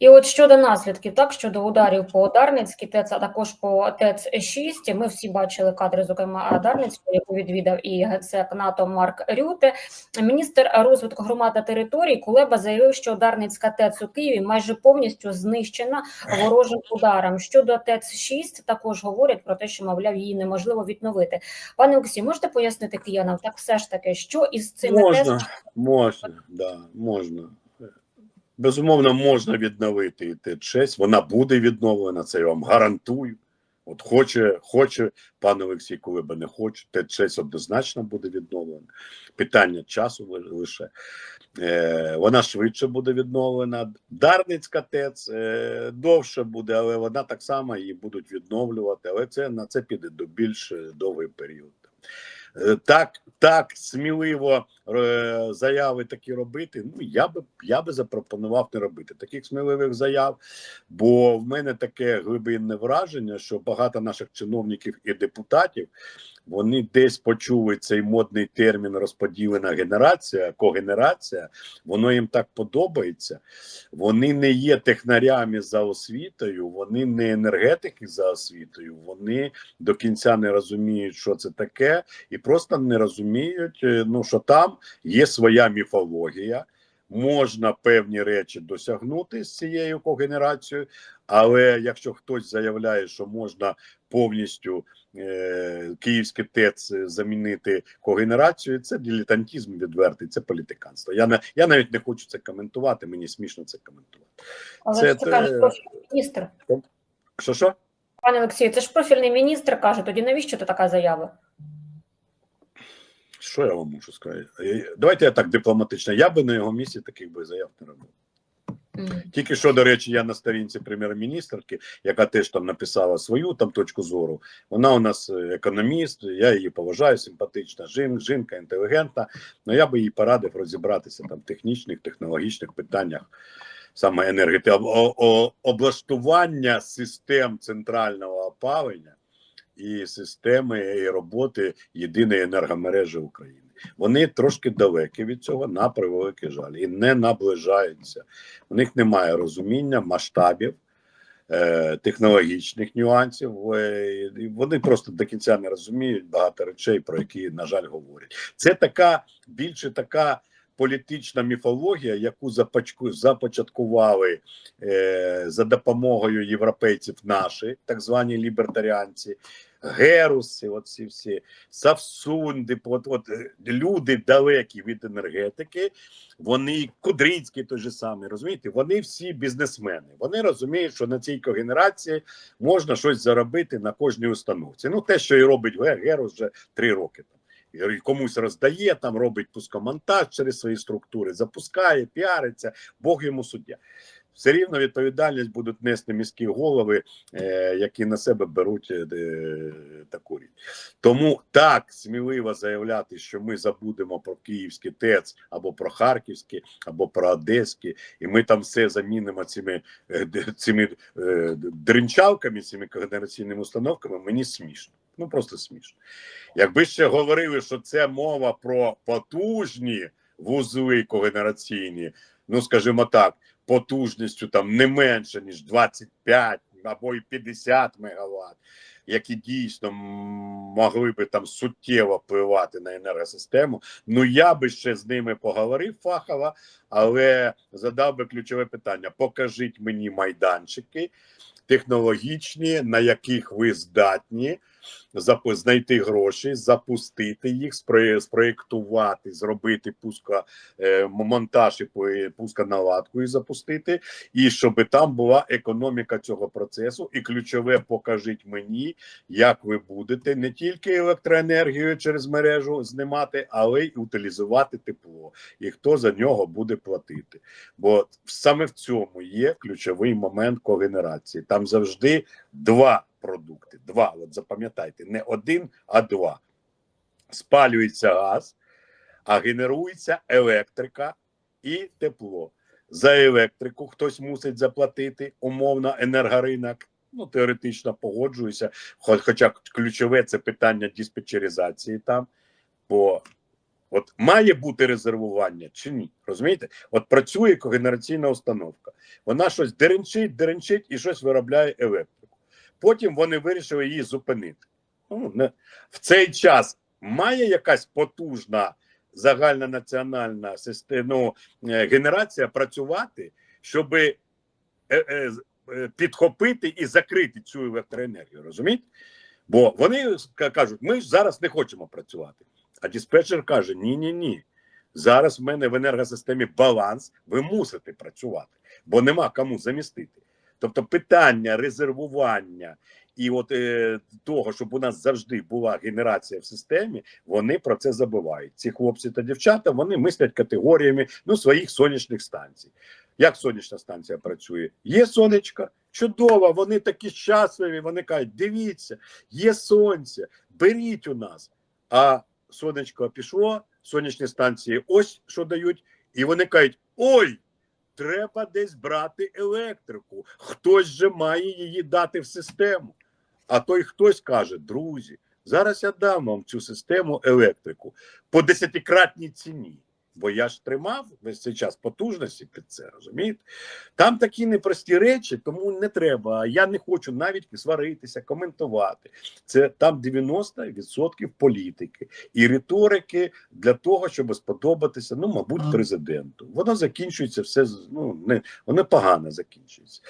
І от щодо наслідків, так щодо ударів по Дарницькій ТЕЦ, а також по ТЕЦ 6 ми всі бачили кадри, зокрема Дарницької, яку відвідав і генсек НАТО Марк Рюте. Міністр розвитку громад та територій Кулеба заявив, що Дарницька ТЕЦ у Києві майже повністю знищена ворожим ударом. Щодо ТЕЦ 6 також говорять про те, що мовляв її неможливо відновити. Пане Олексій, можете пояснити киянам, так все ж таки, що із цими ТЕЦ Можна, можна, да, можна. Безумовно, можна відновити і ТЕЦ-6. Вона буде відновлена, це я вам гарантую. От хоче, хоче пан Олексій Кулеба не хоче. ТЕЦ-6 однозначно буде відновлена. Питання часу лише. Е, вона швидше буде відновлена. Дарницька ТЕЦ е, довше буде, але вона так само її будуть відновлювати. Але це на це піде до більш е, довгий період. Е, Так, так сміливо е, заяви такі робити. Ну я би я би запропонував не робити таких сміливих заяв. Бо в мене таке глибинне враження, що багато наших чиновників і депутатів вони десь почули цей модний термін розподілена генерація, когенерація. Воно їм так подобається. Вони не є технарями за освітою, вони не енергетики за освітою. Вони до кінця не розуміють, що це таке, і просто не розуміють, е, ну що там є своя міфологія. Можна певні речі досягнути з цією когенерацією, але якщо хтось заявляє, що можна повністю е, київське ТЕЦ замінити когенерацією, це дилетантизм відвертий, це політиканство. Я не я навіть не хочу це коментувати. Мені смішно це коментувати. Але це це каже профільний міністр. Що що? Пане Олексію, це ж профільний міністр каже. Тоді навіщо це така заява? Що я вам можу сказати? Давайте я так дипломатично. Я би на його місці таких би заяв не робив. Тільки що, до речі, я на сторінці прем'єр-міністрки, яка теж там написала свою там точку зору. Вона у нас е, економіст, я її поважаю, симпатична жін, жінка, інтелігентна. але я би їй порадив розібратися там в технічних, технологічних питаннях. Саме енергети о- о- облаштування систем центрального опалення і системи і роботи єдиної енергомережі України. Вони трошки далекі від цього на превеликий жаль і не наближаються. У них немає розуміння масштабів, е, технологічних нюансів. е, Вони просто до кінця не розуміють багато речей, про які, на жаль, говорять. Це така більше така. Політична міфологія, яку започку- започаткували е, за допомогою європейців наші, так звані лібертаріанці, геруси, оці всі Савсунди, от, от е, люди далекі від енергетики, вони Кудрицький той же самий, розумієте, вони всі бізнесмени. Вони розуміють, що на цій когенерації можна щось заробити на кожній установці. Ну, те, що і робить Ге- Герус вже три роки там. Комусь роздає, там робить пускомонтаж через свої структури, запускає, піариться, Бог йому суддя. Все рівно відповідальність будуть нести міські голови, е, які на себе беруть е, таку річ. Тому так сміливо заявляти, що ми забудемо про київський ТЕЦ або про харківський, або про одеський, і ми там все замінимо цими, е, цими дринчалками, цими когенераційними установками. Мені смішно. Ну просто смішно. Якби ще говорили, що це мова про потужні вузли когенераційні, ну скажімо так, потужністю там не менше ніж 25 або й 50 мегаватт, які дійсно могли би там суттєво впливати на енергосистему. Ну я би ще з ними поговорив фахово, але задав би ключове питання: покажіть мені майданчики технологічні, на яких ви здатні знайти гроші, запустити їх, спроєктувати, зробити пуска е, монтаж і пусконаладку і запустити, і щоб там була економіка цього процесу. І ключове покажіть мені, як ви будете не тільки електроенергію через мережу знімати, але й утилізувати тепло, і хто за нього буде платити. Бо саме в цьому є ключовий момент когенерації. Там завжди два продукти. Два, от запам'ятайте, не один, а два. Спалюється газ, а генерується електрика і тепло. За електрику хтось мусить заплатити умовно енергоринок. Ну, теоретично погоджуюся. Хо- Хоча ключове це питання диспетчеризації там, бо От має бути резервування чи ні? Розумієте? От працює когенераційна установка. Вона щось деренчить, деренчить і щось виробляє електрику. Потім вони вирішили її зупинити. Ну, в цей час має якась потужна загальнонаціональна система, ну, е, генерація працювати, щоб е, е, підхопити і закрити цю електроенергію. Розумієте? Бо вони кажуть, ми ж зараз не хочемо працювати. А диспетчер каже: ні, ні, ні. Зараз в мене в енергосистемі баланс, ви мусите працювати, бо нема кому замістити. Тобто питання резервування і от е, того, щоб у нас завжди була генерація в системі, вони про це забувають. Ці хлопці та дівчата вони мислять категоріями ну, своїх сонячних станцій. Як сонячна станція працює? Є сонечко, чудово, вони такі щасливі. Вони кажуть: дивіться, є сонце, беріть у нас. А сонечко пішло, сонячні станції ось що дають, і вони кажуть: ой, треба десь брати електрику. Хтось же має її дати в систему. А той хтось каже: друзі, зараз я дам вам цю систему електрику по десятикратній ціні. Бо я ж тримав весь цей час потужності під це, розумієте? Там такі непрості речі, тому не треба. Я не хочу навіть сваритися, коментувати. Це там 90% політики і риторики для того, щоб сподобатися, ну, мабуть, президенту. Воно закінчується все ну, не воно погано закінчується.